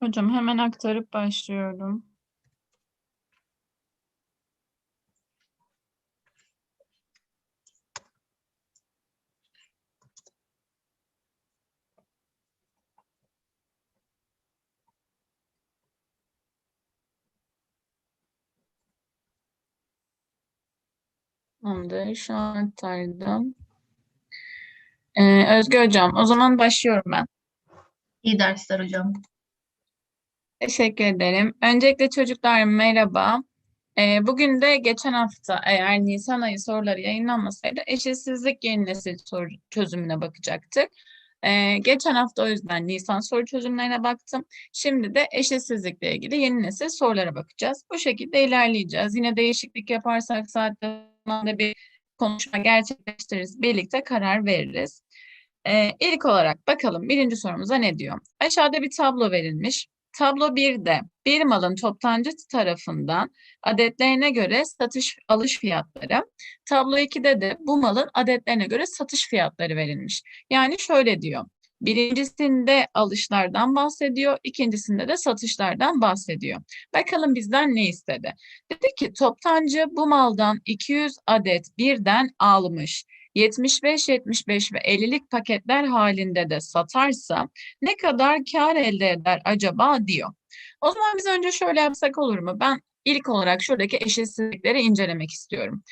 Hocam hemen aktarıp başlıyorum. Tamamdır. Şu an aktardım. Ee, Özge Hocam, o zaman başlıyorum ben. İyi dersler hocam. Teşekkür ederim. Öncelikle çocuklar merhaba. Ee, bugün de geçen hafta eğer Nisan ayı soruları yayınlanmasaydı eşitsizlik yeni nesil soru çözümüne bakacaktık. Ee, geçen hafta o yüzden Nisan soru çözümlerine baktım. Şimdi de eşitsizlikle ilgili yeni nesil sorulara bakacağız. Bu şekilde ilerleyeceğiz. Yine değişiklik yaparsak saatte bir konuşma gerçekleştiririz. Birlikte karar veririz. Ee, ilk olarak bakalım birinci sorumuza ne diyor? Aşağıda bir tablo verilmiş. Tablo 1'de bir malın toptancı tarafından adetlerine göre satış alış fiyatları. Tablo 2'de de bu malın adetlerine göre satış fiyatları verilmiş. Yani şöyle diyor. Birincisinde alışlardan bahsediyor, ikincisinde de satışlardan bahsediyor. Bakalım bizden ne istedi? Dedi ki toptancı bu maldan 200 adet birden almış. 75, 75 ve 50'lik paketler halinde de satarsa ne kadar kar elde eder acaba diyor. O zaman biz önce şöyle yapsak olur mu? Ben ilk olarak şuradaki eşitsizlikleri incelemek istiyorum.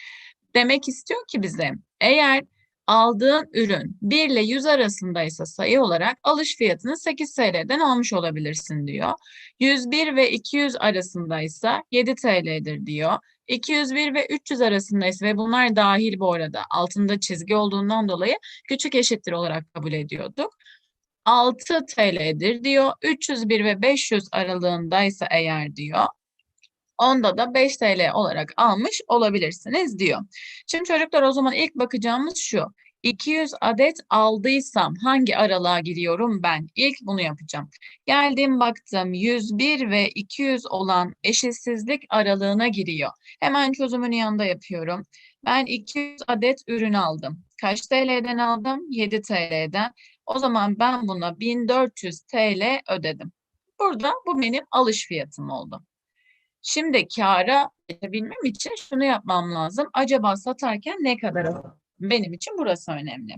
Demek istiyor ki bize eğer aldığın ürün 1 ile 100 arasındaysa sayı olarak alış fiyatını 8 TL'den almış olabilirsin diyor. 101 ve 200 arasındaysa 7 TL'dir diyor. 201 ve 300 arasındaysa ve bunlar dahil bu arada altında çizgi olduğundan dolayı küçük eşittir olarak kabul ediyorduk. 6 TL'dir diyor. 301 ve 500 aralığındaysa eğer diyor. Onda da 5 TL olarak almış olabilirsiniz diyor. Şimdi çocuklar o zaman ilk bakacağımız şu. 200 adet aldıysam hangi aralığa giriyorum ben? İlk bunu yapacağım. Geldim baktım 101 ve 200 olan eşitsizlik aralığına giriyor. Hemen çözümünü yanında yapıyorum. Ben 200 adet ürün aldım. Kaç TL'den aldım? 7 TL'den. O zaman ben buna 1400 TL ödedim. Burada bu benim alış fiyatım oldu. Şimdi kâra geçebilmem için şunu yapmam lazım. Acaba satarken ne kadar? Benim için burası önemli.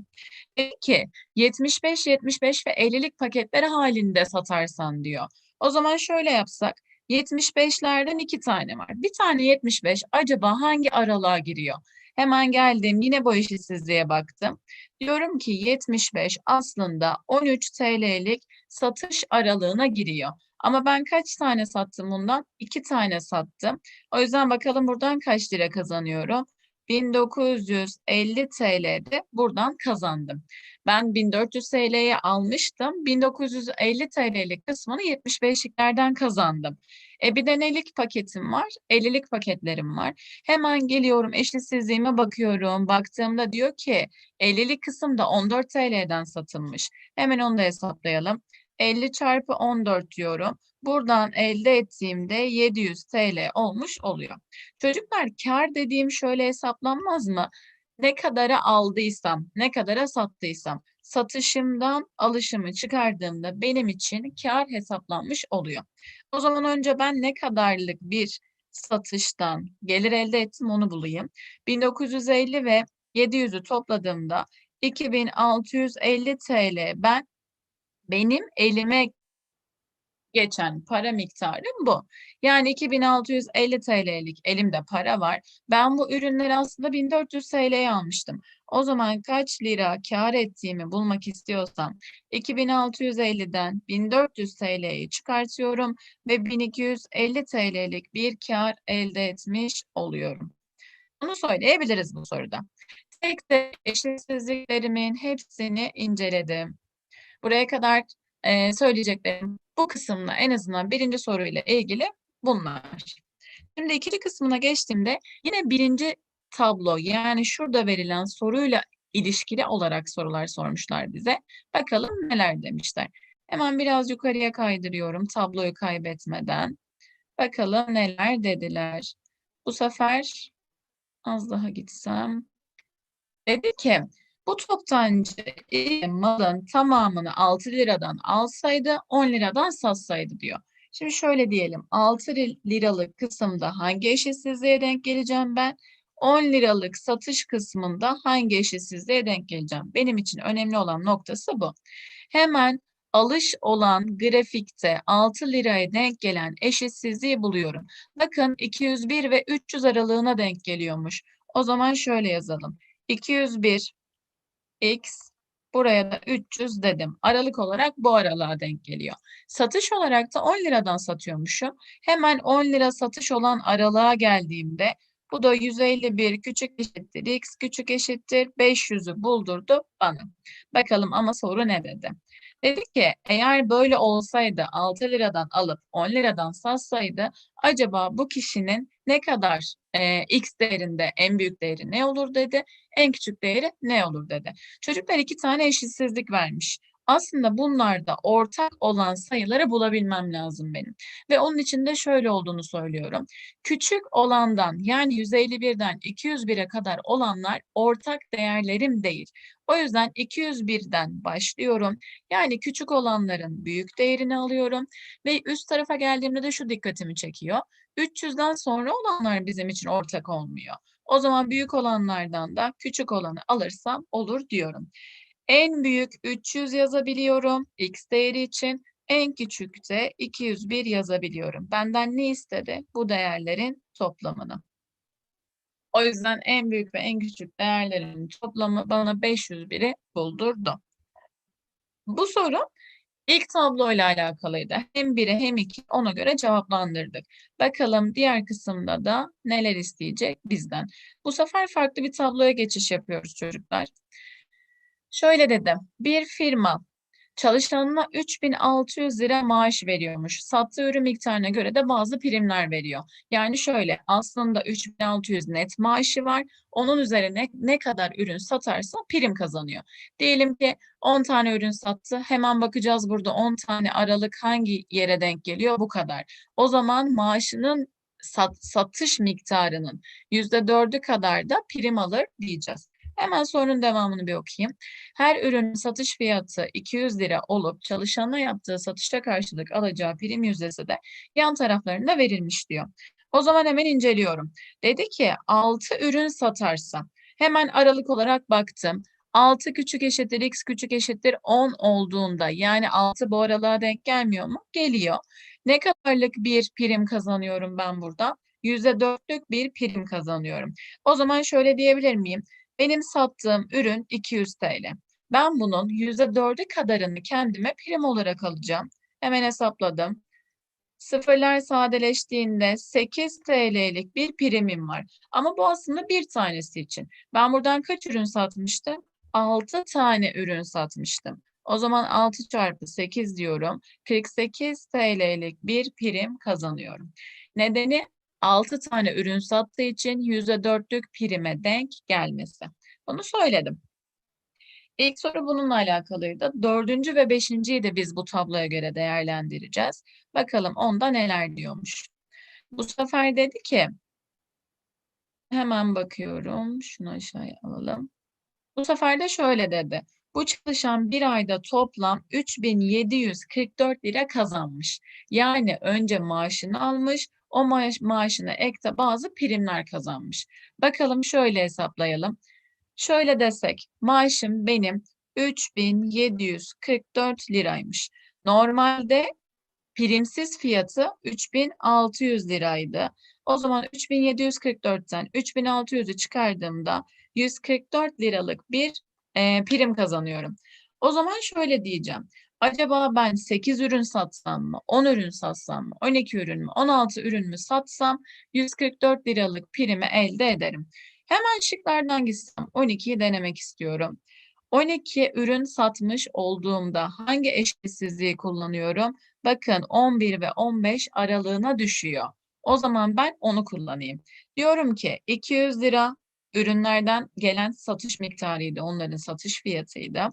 Peki 75, 75 ve 50'lik paketler halinde satarsan diyor. O zaman şöyle yapsak. 75'lerden iki tane var. Bir tane 75 acaba hangi aralığa giriyor? Hemen geldim yine bu eşitsizliğe baktım. Diyorum ki 75 aslında 13 TL'lik satış aralığına giriyor. Ama ben kaç tane sattım bundan? İki tane sattım. O yüzden bakalım buradan kaç lira kazanıyorum? 1950 TL'de buradan kazandım. Ben 1400 TL'ye almıştım. 1950 TL'lik kısmını 75'liklerden kazandım. E bir de 50'lik paketim var. 50'lik paketlerim var. Hemen geliyorum eşitsizliğime bakıyorum. Baktığımda diyor ki 50'lik kısım da 14 TL'den satılmış. Hemen onu da hesaplayalım. 50 çarpı 14 diyorum. Buradan elde ettiğimde 700 TL olmuş oluyor. Çocuklar kar dediğim şöyle hesaplanmaz mı? Ne kadara aldıysam, ne kadara sattıysam, satışımdan alışımı çıkardığımda benim için kar hesaplanmış oluyor. O zaman önce ben ne kadarlık bir satıştan gelir elde ettim onu bulayım. 1950 ve 700'ü topladığımda 2650 TL ben benim elime geçen para miktarım bu. Yani 2650 TL'lik elimde para var. Ben bu ürünleri aslında 1400 TL'ye almıştım. O zaman kaç lira kar ettiğimi bulmak istiyorsam 2650'den 1400 TL'yi çıkartıyorum ve 1250 TL'lik bir kar elde etmiş oluyorum. Bunu söyleyebiliriz bu soruda. Tek tek eşitsizliklerimin hepsini inceledim. Buraya kadar e, söyleyeceklerim bu kısımla en azından birinci soruyla ilgili bunlar. Şimdi ikinci kısmına geçtiğimde yine birinci tablo yani şurada verilen soruyla ilişkili olarak sorular sormuşlar bize. Bakalım neler demişler. Hemen biraz yukarıya kaydırıyorum tabloyu kaybetmeden. Bakalım neler dediler. Bu sefer az daha gitsem. Dedi ki Bu toptancı malın tamamını 6 liradan alsaydı 10 liradan satsaydı diyor. Şimdi şöyle diyelim 6 liralık kısımda hangi eşitsizliğe denk geleceğim ben? 10 liralık satış kısmında hangi eşitsizliğe denk geleceğim? Benim için önemli olan noktası bu. Hemen alış olan grafikte 6 liraya denk gelen eşitsizliği buluyorum. Bakın 201 ve 300 aralığına denk geliyormuş. O zaman şöyle yazalım. 201 x buraya da 300 dedim. Aralık olarak bu aralığa denk geliyor. Satış olarak da 10 liradan satıyormuşum. Hemen 10 lira satış olan aralığa geldiğimde bu da 151 küçük eşittir x küçük eşittir 500'ü buldurdu bana. Bakalım ama soru ne dedi? Dedi ki eğer böyle olsaydı 6 liradan alıp 10 liradan satsaydı acaba bu kişinin ne kadar e, x değerinde en büyük değeri ne olur dedi, en küçük değeri ne olur dedi. Çocuklar iki tane eşitsizlik vermiş. Aslında bunlarda ortak olan sayıları bulabilmem lazım benim. Ve onun için de şöyle olduğunu söylüyorum. Küçük olandan yani 151'den 201'e kadar olanlar ortak değerlerim değil. O yüzden 201'den başlıyorum. Yani küçük olanların büyük değerini alıyorum. Ve üst tarafa geldiğimde de şu dikkatimi çekiyor. 300'den sonra olanlar bizim için ortak olmuyor. O zaman büyük olanlardan da küçük olanı alırsam olur diyorum. En büyük 300 yazabiliyorum x değeri için. En küçük de 201 yazabiliyorum. Benden ne istedi? Bu değerlerin toplamını. O yüzden en büyük ve en küçük değerlerin toplamı bana 501'i buldurdu. Bu soru ilk tabloyla alakalıydı. Hem 1'i hem 2 ona göre cevaplandırdık. Bakalım diğer kısımda da neler isteyecek bizden. Bu sefer farklı bir tabloya geçiş yapıyoruz çocuklar. Şöyle dedim. Bir firma çalışanına 3600 lira maaş veriyormuş. Sattığı ürün miktarına göre de bazı primler veriyor. Yani şöyle aslında 3600 net maaşı var. Onun üzerine ne kadar ürün satarsa prim kazanıyor. Diyelim ki 10 tane ürün sattı. Hemen bakacağız burada 10 tane aralık hangi yere denk geliyor bu kadar. O zaman maaşının sat, satış miktarının %4'ü kadar da prim alır diyeceğiz. Hemen sorunun devamını bir okuyayım. Her ürünün satış fiyatı 200 lira olup çalışanına yaptığı satışta karşılık alacağı prim yüzdesi de yan taraflarında verilmiş diyor. O zaman hemen inceliyorum. Dedi ki 6 ürün satarsa hemen aralık olarak baktım. 6 küçük eşittir x küçük eşittir 10 olduğunda yani 6 bu aralığa denk gelmiyor mu? Geliyor. Ne kadarlık bir prim kazanıyorum ben burada? %4'lük bir prim kazanıyorum. O zaman şöyle diyebilir miyim? Benim sattığım ürün 200 TL. Ben bunun %4'ü kadarını kendime prim olarak alacağım. Hemen hesapladım. Sıfırlar sadeleştiğinde 8 TL'lik bir primim var. Ama bu aslında bir tanesi için. Ben buradan kaç ürün satmıştım? 6 tane ürün satmıştım. O zaman 6 çarpı 8 diyorum. 48 TL'lik bir prim kazanıyorum. Nedeni 6 tane ürün sattığı için %4'lük prime denk gelmesi. Bunu söyledim. İlk soru bununla alakalıydı. Dördüncü ve beşinciyi de biz bu tabloya göre değerlendireceğiz. Bakalım onda neler diyormuş. Bu sefer dedi ki, hemen bakıyorum, şunu aşağıya alalım. Bu sefer de şöyle dedi. Bu çalışan bir ayda toplam 3744 lira kazanmış. Yani önce maaşını almış, o maaş, maaşına ek de bazı primler kazanmış. Bakalım şöyle hesaplayalım. Şöyle desek maaşım benim 3744 liraymış. Normalde primsiz fiyatı 3600 liraydı. O zaman 3744'ten 3600'ü çıkardığımda 144 liralık bir e, prim kazanıyorum. O zaman şöyle diyeceğim. Acaba ben 8 ürün satsam mı, 10 ürün satsam mı, 12 ürün mü, 16 ürün mü satsam 144 liralık primi elde ederim. Hemen şıklardan gitsem 12'yi denemek istiyorum. 12 ürün satmış olduğumda hangi eşitsizliği kullanıyorum? Bakın 11 ve 15 aralığına düşüyor. O zaman ben onu kullanayım. Diyorum ki 200 lira ürünlerden gelen satış miktarıydı. Onların satış fiyatıydı.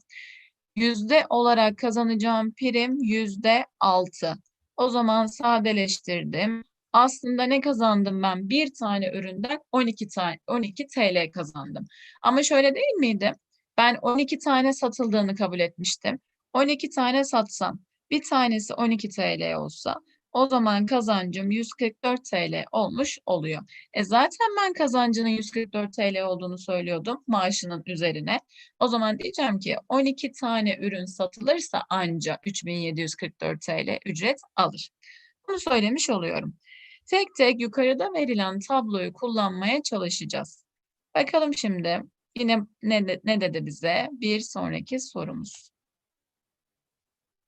Yüzde olarak kazanacağım prim yüzde altı. O zaman sadeleştirdim. Aslında ne kazandım ben? Bir tane üründen 12 tane 12 TL kazandım. Ama şöyle değil miydi? Ben 12 tane satıldığını kabul etmiştim. 12 tane satsam bir tanesi 12 TL olsa o zaman kazancım 144 TL olmuş oluyor. E zaten ben kazancının 144 TL olduğunu söylüyordum maaşının üzerine. O zaman diyeceğim ki 12 tane ürün satılırsa anca 3744 TL ücret alır. Bunu söylemiş oluyorum. Tek tek yukarıda verilen tabloyu kullanmaya çalışacağız. Bakalım şimdi yine ne, ne dedi bize? Bir sonraki sorumuz.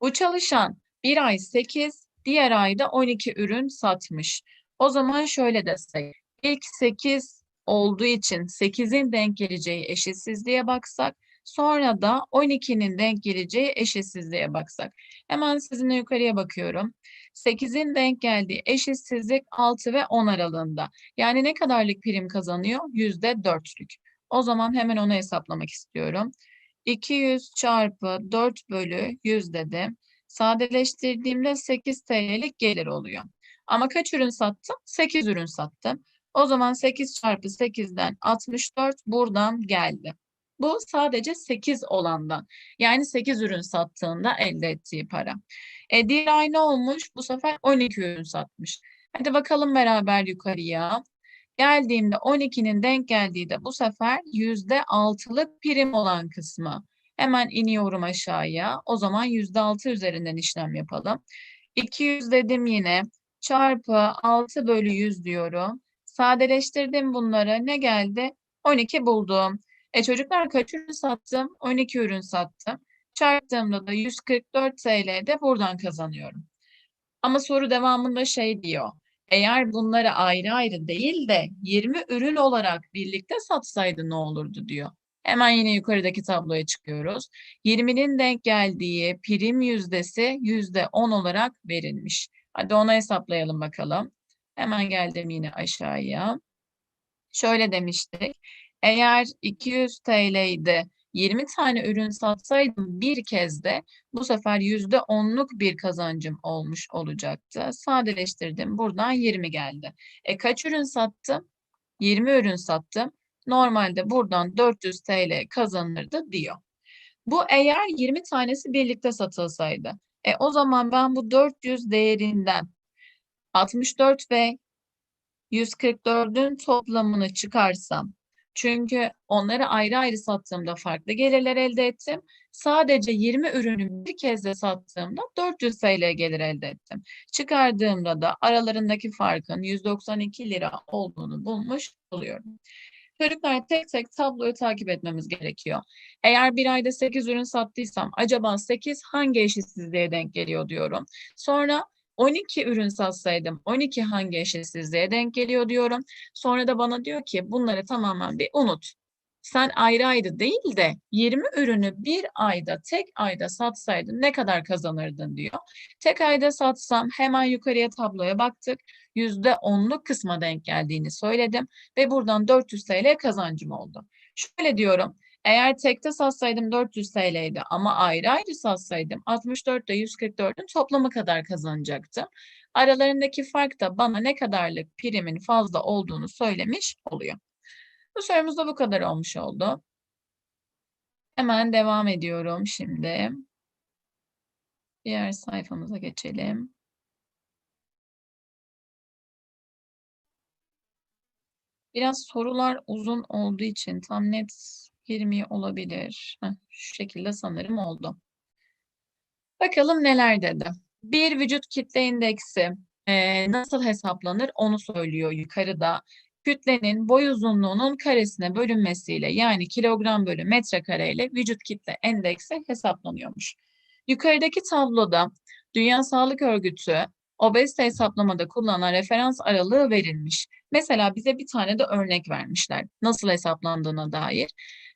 Bu çalışan bir ay 8, diğer ayda 12 ürün satmış. O zaman şöyle desek, ilk 8 olduğu için 8'in denk geleceği eşitsizliğe baksak, sonra da 12'nin denk geleceği eşitsizliğe baksak. Hemen sizinle yukarıya bakıyorum. 8'in denk geldiği eşitsizlik 6 ve 10 aralığında. Yani ne kadarlık prim kazanıyor? %4'lük. O zaman hemen onu hesaplamak istiyorum. 200 çarpı 4 bölü 100 dedim. Sadeleştirdiğimde 8 TL'lik gelir oluyor. Ama kaç ürün sattım? 8 ürün sattım. O zaman 8 çarpı 8'den 64 buradan geldi. Bu sadece 8 olandan. Yani 8 ürün sattığında elde ettiği para. E, diğer ay ne olmuş? Bu sefer 12 ürün satmış. Hadi bakalım beraber yukarıya. Geldiğimde 12'nin denk geldiği de bu sefer %6'lık prim olan kısmı. Hemen iniyorum aşağıya. O zaman %6 üzerinden işlem yapalım. 200 dedim yine. Çarpı 6 bölü 100 diyorum. Sadeleştirdim bunları. Ne geldi? 12 buldum. E çocuklar kaç ürün sattım? 12 ürün sattım. Çarptığımda da 144 TL de buradan kazanıyorum. Ama soru devamında şey diyor. Eğer bunları ayrı ayrı değil de 20 ürün olarak birlikte satsaydı ne olurdu diyor. Hemen yine yukarıdaki tabloya çıkıyoruz. 20'nin denk geldiği prim yüzdesi %10 olarak verilmiş. Hadi onu hesaplayalım bakalım. Hemen geldim yine aşağıya. Şöyle demiştik. Eğer 200 TL'ydi 20 tane ürün satsaydım bir kez de bu sefer %10'luk bir kazancım olmuş olacaktı. Sadeleştirdim. Buradan 20 geldi. E kaç ürün sattım? 20 ürün sattım. Normalde buradan 400 TL kazanırdı diyor. Bu eğer 20 tanesi birlikte satılsaydı. E o zaman ben bu 400 değerinden 64 ve 144'ün toplamını çıkarsam çünkü onları ayrı ayrı sattığımda farklı gelirler elde ettim. Sadece 20 ürünü bir kez de sattığımda 400 TL gelir elde ettim. Çıkardığımda da aralarındaki farkın 192 lira olduğunu bulmuş oluyorum. Çocuklar tek tek tabloyu takip etmemiz gerekiyor. Eğer bir ayda 8 ürün sattıysam acaba 8 hangi eşitsizliğe denk geliyor diyorum. Sonra 12 ürün satsaydım 12 hangi eşitsizliğe denk geliyor diyorum. Sonra da bana diyor ki bunları tamamen bir unut. Sen ayrı ayrı değil de 20 ürünü bir ayda tek ayda satsaydın ne kadar kazanırdın diyor. Tek ayda satsam hemen yukarıya tabloya baktık. %10'luk kısma denk geldiğini söyledim ve buradan 400 TL kazancım oldu. Şöyle diyorum. Eğer tekte satsaydım 400 TL'ydi ama ayrı ayrı satsaydım 64 ile 144'ün toplamı kadar kazanacaktım. Aralarındaki fark da bana ne kadarlık primin fazla olduğunu söylemiş oluyor. Bu sorumuz da bu kadar olmuş oldu. Hemen devam ediyorum şimdi. Diğer sayfamıza geçelim. Biraz sorular uzun olduğu için tam net girmiyor olabilir. Heh, şu şekilde sanırım oldu. Bakalım neler dedi. Bir vücut kitle indeksi e, nasıl hesaplanır onu söylüyor yukarıda. Kütlenin boy uzunluğunun karesine bölünmesiyle yani kilogram bölü metrekare ile vücut kitle endeksi hesaplanıyormuş. Yukarıdaki tabloda Dünya Sağlık Örgütü obezite hesaplamada kullanılan referans aralığı verilmiş. Mesela bize bir tane de örnek vermişler. Nasıl hesaplandığına dair.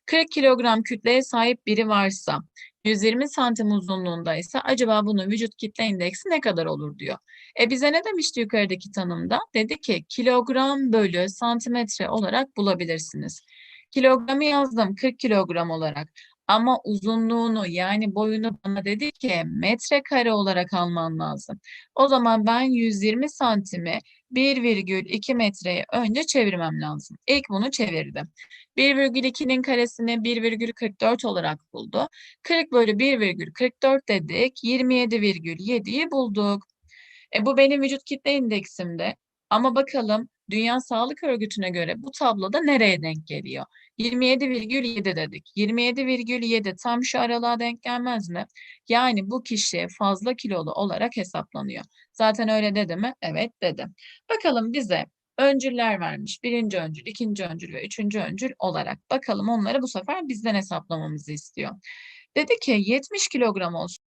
40 kilogram kütleye sahip biri varsa 120 santim uzunluğundaysa acaba bunun vücut kitle indeksi ne kadar olur diyor. E bize ne demişti yukarıdaki tanımda? Dedi ki kilogram bölü santimetre olarak bulabilirsiniz. Kilogramı yazdım 40 kilogram olarak. Ama uzunluğunu yani boyunu bana dedi ki metrekare olarak alman lazım. O zaman ben 120 santimi 1,2 metreye önce çevirmem lazım. İlk bunu çevirdim. 1,2'nin karesini 1,44 olarak buldu. 40 bölü 1,44 dedik. 27,7'yi bulduk. E, bu benim vücut kitle indeksimde. Ama bakalım Dünya Sağlık Örgütü'ne göre bu tabloda nereye denk geliyor? 27,7 dedik. 27,7 tam şu aralığa denk gelmez mi? Yani bu kişi fazla kilolu olarak hesaplanıyor. Zaten öyle dedi mi? Evet dedi. Bakalım bize öncüller vermiş. Birinci öncül, ikinci öncül ve üçüncü öncül olarak. Bakalım onları bu sefer bizden hesaplamamızı istiyor. Dedi ki 70 kilogram olsun.